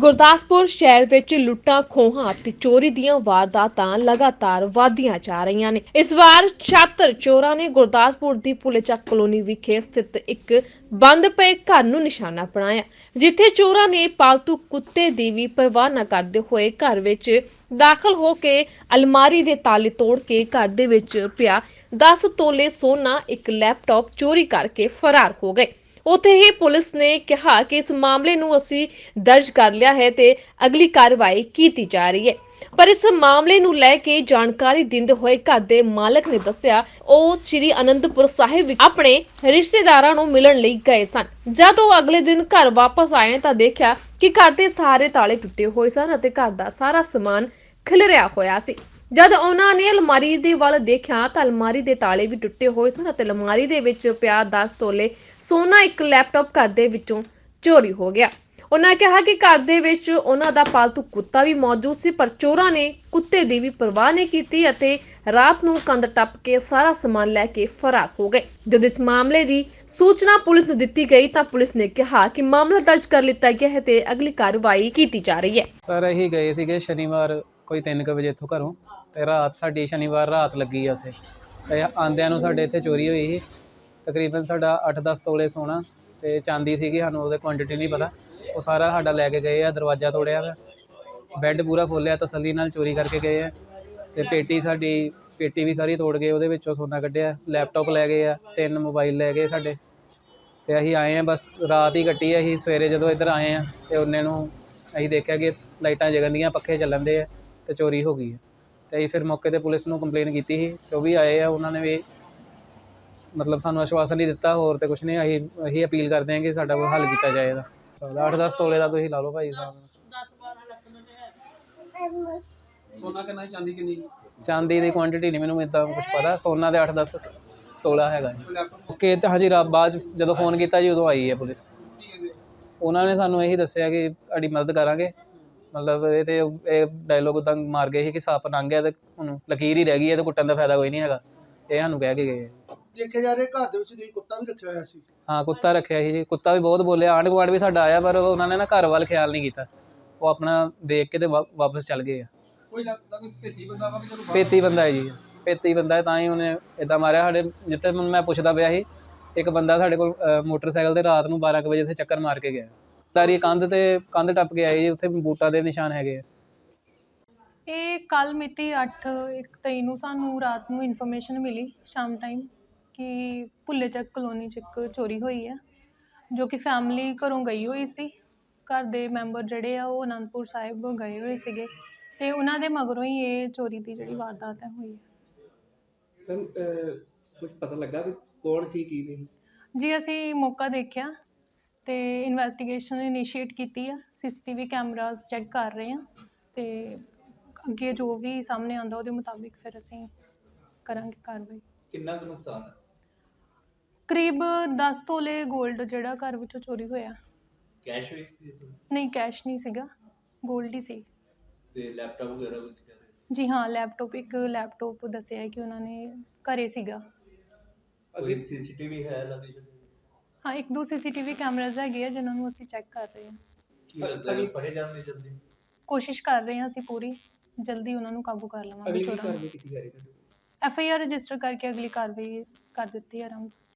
ਗੁਰਦਾਸਪੁਰ ਸ਼ਹਿਰ ਵਿੱਚ ਲੁੱਟਾਂ, ਖੋਹਾਂ ਅਤੇ ਚੋਰੀ ਦੀਆਂ ਵਾਰਦਾਤਾਂ ਲਗਾਤਾਰ ਵਧਦੀਆਂ ਜਾ ਰਹੀਆਂ ਨੇ। ਇਸ ਵਾਰ ਛਾਤਰ ਚੋਰਾਂ ਨੇ ਗੁਰਦਾਸਪੁਰ ਦੀ ਪੁਲੇਚੱਕ ਕਲੋਨੀ ਵਿਖੇ ਸਥਿਤ ਇੱਕ ਬੰਦ ਪਏ ਘਰ ਨੂੰ ਨਿਸ਼ਾਨਾ ਬਣਾਇਆ, ਜਿੱਥੇ ਚੋਰਾਂ ਨੇ ਪਾਲਤੂ ਕੁੱਤੇ ਦੀ ਵੀ ਪਰਵਾਹ ਨਾ ਕਰਦੇ ਹੋਏ ਘਰ ਵਿੱਚ ਦਾਖਲ ਹੋ ਕੇ ਅਲਮਾਰੀ ਦੇ ਤਾਲੇ ਤੋੜ ਕੇ ਘਰ ਦੇ ਵਿੱਚ ਪਿਆ। 10 ਤੋਲੇ ਸੋਨਾ, ਇੱਕ ਲੈਪਟਾਪ ਚੋਰੀ ਕਰਕੇ ਫਰਾਰ ਹੋ ਗਏ। ਉੱਥੇ ਹੀ ਪੁਲਿਸ ਨੇ ਕਿਹਾ ਕਿ ਇਸ ਮਾਮਲੇ ਨੂੰ ਅਸੀਂ ਦਰਜ ਕਰ ਲਿਆ ਹੈ ਤੇ ਅਗਲੀ ਕਾਰਵਾਈ ਕੀਤੀ ਜਾ ਰਹੀ ਹੈ। ਪਰ ਇਸ ਮਾਮਲੇ ਨੂੰ ਲੈ ਕੇ ਜਾਣਕਾਰੀ ਦਿੰਦੇ ਹੋਏ ਘਰ ਦੇ ਮਾਲਕ ਨੇ ਦੱਸਿਆ, ਉਹ ਸ੍ਰੀ ਅਨੰਦਪੁਰ ਸਾਹਿਬ ਵਿੱਚ ਆਪਣੇ ਰਿਸ਼ਤੇਦਾਰਾਂ ਨੂੰ ਮਿਲਣ ਲਈ ਗਏ ਸਨ। ਜਦ ਉਹ ਅਗਲੇ ਦਿਨ ਘਰ ਵਾਪਸ ਆਏ ਤਾਂ ਦੇਖਿਆ ਕਿ ਘਰ ਦੇ ਸਾਰੇ ਤਾਲੇ ਟੁੱਟੇ ਹੋਏ ਸਨ ਅਤੇ ਘਰ ਦਾ ਸਾਰਾ ਸਮਾਨ ਖਿਲਰਿਆ ਹੋਇਆ ਸੀ। ਜਦ ਉਹਨਾਂ ਨੇ ਅਲਮਾਰੀ ਦੇ ਵੱਲ ਦੇਖਿਆ ਤਾਂ ਅਲਮਾਰੀ ਦੇ ਤਾਲੇ ਵੀ ਟੁੱਟੇ ਹੋਏ ਸਨ ਅਤੇ ਅਲਮਾਰੀ ਦੇ ਵਿੱਚ ਪਿਆ 10 ਤੋਲੇ ਸੋਨਾ ਇੱਕ ਲੈਪਟਾਪ ਘਰ ਦੇ ਵਿੱਚੋਂ ਚੋਰੀ ਹੋ ਗਿਆ। ਉਹਨਾਂ ਕਿਹਾ ਕਿ ਘਰ ਦੇ ਵਿੱਚ ਉਹਨਾਂ ਦਾ ਪਾਲਤੂ ਕੁੱਤਾ ਵੀ ਮੌਜੂਦ ਸੀ, ਪਰ ਚੋਰਾਂ ਨੇ ਕੁੱਤੇ ਦੀ ਵੀ ਪਰਵਾਹ ਨਹੀਂ ਕੀਤੀ ਅਤੇ ਰਾਤ ਨੂੰ ਕੰਧ ਟੱਪ ਕੇ ਸਾਰਾ ਸਮਾਨ ਲੈ ਕੇ ਫਰਾਰ ਹੋ ਗਏ। ਜਦ ਇਸ ਮਾਮਲੇ ਦੀ ਸੂਚਨਾ ਪੁਲਿਸ ਨੂੰ ਦਿੱਤੀ ਗਈ ਤਾਂ ਪੁਲਿਸ ਨੇ ਕਿਹਾ ਕਿ ਮਾਮਲਾ ਦਰਜ ਕਰ ਲਿੱਤਾ ਗਿਆ ਹੈ ਤੇ ਅਗਲੀ ਕਾਰਵਾਈ ਕੀਤੀ ਜਾ ਰਹੀ ਹੈ। ਸਰ ਅਸੀਂ ਗਏ ਸੀਗੇ ਸ਼ਨੀਵਾਰ ਕੋਈ 3 ਵਜੇ ਇੱਥੋਂ ਘਰੋਂ ਤੇ ਰਾਤ ਸਾਡੀ ਸ਼ਨੀਵਾਰ ਰਾਤ ਲੱਗੀ ਆ ਉੱਥੇ। ਤੇ ਆਂਦਿਆਂ ਨੂੰ ਸਾਡੇ ਇੱਥੇ ਚੋਰੀ ਹੋਈ ਸੀ। ਤਕਰੀਬਨ ਸਾਡਾ 8-10 ਤੋਲੇ ਸੋਨਾ ਤੇ ਚਾਂਦੀ ਸੀਗੀ, ਸਾਨੂੰ ਉਹਦੇ ਕੁਆਂਟੀਟੀ ਨਹੀਂ ਪਤਾ। ਉਹ ਸਾਰਾ ਸਾਡਾ ਲੈ ਕੇ ਗਏ ਆ, ਦਰਵਾਜ਼ਾ ਤੋੜਿਆ ਵਾ। ਬੈੱਡ ਪੂਰਾ ਖੋਲਿਆ ਤਸੱਲੀ ਨਾਲ ਚੋਰੀ ਕਰਕੇ ਗਏ ਆ। ਤੇ ਪੇਟੀ ਸਾਡੀ, ਪੇਟੀ ਵੀ ਸਾਰੀ ਤੋੜ ਗਏ, ਉਹਦੇ ਵਿੱਚੋਂ ਸੋਨਾ ਕੱਢਿਆ। ਲੈਪਟਾਪ ਲੈ ਗਏ ਆ, ਤਿੰਨ ਮੋਬਾਈਲ ਲੈ ਗਏ ਸਾਡੇ। ਤੇ ਅਸੀਂ ਆਏ ਆ, ਬਸ ਰਾਤ ਹੀ ਕੱਟੀ ਆ, ਅਸੀਂ ਸਵੇਰੇ ਜਦੋਂ ਇੱਧਰ ਆਏ ਆ ਤੇ ਉਹਨੇ ਨੂੰ ਅਸੀਂ ਦੇਖਿਆ ਕਿ ਲਾਈਟਾਂ ਜਗਨ ਦੀਆਂ, ਪੱਖੇ ਚੱਲਣ ਦੇ ਆ। ਤੇ ਚੋਰੀ ਹੋ ਗਈ ਹੈ। ਤੇ ਅਸੀਂ ਫਿਰ ਮੌਕੇ ਤੇ ਪੁਲਿਸ ਨੂੰ ਕੰਪਲੇਨ ਕੀਤੀ ਸੀ ਤੇ ਉਹ ਵੀ ਆਏ ਆ ਉਹਨਾਂ ਨੇ ਵੀ ਮਤਲਬ ਸਾਨੂੰ ਆਸ਼ਵਾਸਨ ਨਹੀਂ ਦਿੱਤਾ ਹੋਰ ਤੇ ਕੁਝ ਨਹੀਂ ਅਸੀਂ ਅਸੀਂ ਅਪੀਲ ਕਰਦੇ ਹਾਂ ਕਿ ਸਾਡਾ ਕੋਈ ਹੱਲ ਕੀਤਾ ਜਾਏ ਇਹਦਾ। ਚਲੋ 8-10 ਤੋਲੇ ਦਾ ਤੁਸੀਂ ਲਾ ਲਓ ਭਾਈ ਸਾਹਿਬ। ਸੋਨਾ ਕਿੰਨਾ ਚਾਂਦੀ ਕਿੰਨੀ ਚਾਂਦੀ ਦੀ ਕੁਆਂਟੀਟੀ ਨਹੀਂ ਮੈਨੂੰ ਇਦਾਂ ਕੁਝ ਪਤਾ ਸੋਨਾ ਦੇ 8-10 ਤੋਲਾ ਹੈਗਾ ਜੀ। ਓਕੇ ਤੇ ਹਜੇ ਰਾਤ ਬਾਅਦ 'ਚ ਜਦੋਂ ਫੋਨ ਕੀਤਾ ਜੀ ਉਦੋਂ ਆਈ ਹੈ ਪੁਲਿਸ। ਉਹਨਾਂ ਨੇ ਸਾਨੂੰ ਇਹੀ ਦੱਸਿਆ ਕਿ ਤੁਹਾਡੀ ਮਦਦ ਕਰਾਂਗੇ। ਮਤਲਬ ਇਹ ਤੇ ਇਹ ਡਾਇਲੋਗ ਤਾਂ ਮਾਰ ਗਏ ਸੀ ਕਿ ਸੱਪ ਲੰਘ ਗਿਆ ਤੇ ਹੁਣ ਲਕੀਰ ਹੀ ਰਹਿ ਗਈ ਹੈ ਤੇ ਕੁੱਟਣ ਦਾ ਫਾਇਦਾ ਕੋਈ ਨਹੀਂ ਹੈਗਾ। ਇਹ ਸਾਨੂੰ ਕਹਿ ਕੇ ਗਏ ਦੇਖਿਆ ਜਾ ਰਿਹਾ ਘਰ ਦੇ ਵਿੱਚ ਤੁਸੀਂ ਕੁੱਤਾ ਵੀ ਰੱਖਿਆ ਹੋਇਆ ਸੀ। ਹਾਂ ਕੁੱਤਾ ਰੱਖਿਆ ਸੀ ਜੀ। ਕੁੱਤਾ ਵੀ ਬਹੁਤ ਬੋਲਿਆ। ਆਂਢ ਗੁਆਂਢ ਵੀ ਸਾਡਾ ਆਇਆ ਪਰ ਉਹਨਾਂ ਨੇ ਨਾ ਘਰ ਵੱਲ ਖਿਆਲ ਨਹੀਂ ਕੀਤਾ। ਉਹ ਆਪਣਾ ਦੇਖ ਕੇ ਤੇ ਵਾ- ਵਾਪਸ ਚੱਲ ਗਏ ਆ। ਕੋਈ ਲੱਗਦਾ ਕੋਈ ਭੇਤੀ ਬੰਦਾ ਵਾ ਕਿ ਜਦੋਂ ਪੇਤੀ ਬੰਦਾ ਹੈ ਜੀ। ਪੇਤੀ ਬੰਦਾ ਹੈ ਤਾਂ ਹੀ ਉਹਨੇ ਇਦਾਂ ਮਾਰਿਆ। ਸਾਡੇ ਜਿੱਥੇ ਮੈਨੂੰ ਮੈਂ ਪੁੱਛਦਾ ਪਿਆ ਸੀ ਇੱਕ ਬੰਦਾ ਸਾਡੇ ਕੋਲ ਅ, ਮੋਟਰਸਾਈਕਲ ਤੇ ਰਾਤ ਨੂੰ 12 ਕੁ ਵਜੇ ਇੱਥੇ ਚੱਕਰ ਮਾਰ ਕੇ ਗਿਆ। ਤਾਰੀ ਕੰਧ ਤੇ ਕੰਧ ਟੱਪ ਕੇ ਆਏ ਜੀ ਉੱਥੇ ਬੂਟਾਂ ਦੇ ਨਿਸ਼ਾਨ ਹੈਗੇ ਆ। ਇਹ ਕੱਲ ਮਿਤੀ 8 ਇੱਕ ਤਈ ਨੂੰ ਸਾਨੂੰ ਰਾਤ ਨੂੰ ਇਨਫੋਰਮੇਸ਼ਨ ਮਿਲੀ ਸ਼ਾਮ ਟਾਈਮ ਕਿ ਭੁੱਲੇ ਚੱਕ ਕਲੋਨੀ ਚ ਇੱਕ ਚੋਰੀ ਹੋਈ ਹੈ ਜੋ ਕਿ ਫੈਮਿਲੀ ਘਰੋਂ ਗਈ ਹੋਈ ਸੀ। ਘਰ ਦੇ ਮੈਂਬਰ ਜਿਹੜੇ ਆ ਉਹ ਅਨੰਦਪੁਰ ਸਾਹਿਬ ਗਏ ਹੋਏ ਸੀਗੇ ਤੇ ਉਹਨਾਂ ਦੇ ਮਗਰੋਂ ਹੀ ਇਹ ਚੋਰੀ ਦੀ ਜਿਹੜੀ ਵਾਰਦਾਤ ਹੈ ਹੋਈ ਹੈ ਮੈਮ ਕੁਝ ਪਤਾ ਲੱਗਾ ਵੀ ਕੌਣ ਸੀ ਕੀ ਨਹੀਂ? ਜੀ ਅਸੀਂ ਮੌਕਾ ਦੇਖਿਆ। ਤੇ ਇਨਵੈਸਟੀਗੇਸ਼ਨ ਇਨੀਸ਼ੀਏਟ ਕੀਤੀ ਆ ਸੀਸੀਟੀਵੀ ਕੈਮਰਾਸ ਚੈੱਕ ਕਰ ਰਹੇ ਆ ਤੇ ਅੱਗੇ ਜੋ ਵੀ ਸਾਹਮਣੇ ਆਉਂਦਾ ਉਹਦੇ ਮੁਤਾਬਿਕ ਫਿਰ ਅਸੀਂ ਕਰਾਂਗੇ ਕਾਰਵਾਈ। ਕਿੰਨਾ ਕੁ ਨੁਕਸਾਨ ਹੈ ਕਰੀਬ 10 ਤੋਲੇ 골ਡ ਜਿਹੜਾ ਘਰ ਵਿੱਚੋਂ ਚੋਰੀ ਹੋਇਆ। ਕੈਸ਼ ਵਿੱਚ ਸੀ ਇਹ? ਨਹੀਂ ਕੈਸ਼ ਨਹੀਂ ਸੀਗਾ 골ਡ ਹੀ ਸੀ। ਤੇ ਲੈਪਟਾਪ ਵਗੈਰਾ ਵਿੱਚ ਕਹਿੰਦੇ ਜੀ ਹਾਂ ਲੈਪਟਾਪ ਇੱਕ ਲੈਪਟਾਪ ਦੱਸਿਆ ਕਿ ਉਹਨਾਂ ਨੇ ਘਰੇ ਸੀਗਾ। ਕੋਈ ਅੱਗੇ ਸੀਸੀਟੀਵੀ ਹੈ ਲੋਕੇਸ਼ਨ ਹਾਂ ਇੱਕ ਦੋ ਸੀਸੀਟੀਵੀ ਕੈਮਰਾਜ਼ ਹੈਗੇ ਆ ਜਿਨ੍ਹਾਂ ਨੂੰ ਅਸੀਂ ਚੈੱਕ ਕਰ ਰਹੇ ਹਾਂ। ਕੀ ਲੱਗਦਾ ਹੈ ਪੜੇ ਜਾਣਗੇ ਜਲਦੀ? ਕੋਸ਼ਿਸ਼ ਕਰ ਰਹੇ ਹਾਂ ਅਸੀਂ ਪੂਰੀ ਜਲਦੀ ਉਹਨਾਂ ਨੂੰ ਕਾਬੂ ਕਰ ਲਵਾਂਗੇ ਅਗਲੀ ਕੀ ਚੋਰਾਂ ਨੂੰ ਕਾਰਵਾਈ ਕੀਤੀ ਜਾ ਰਹੀ ਹੈ? ਐਫ ਆਈ ਆਰ ਰਜਿਸਟਰ ਕਰਕੇ ਅਗਲੀ ਕਾਰਵਾਈ ਕਰ ਦਿੱਤੀ ਹੈ ਆਰੰਭ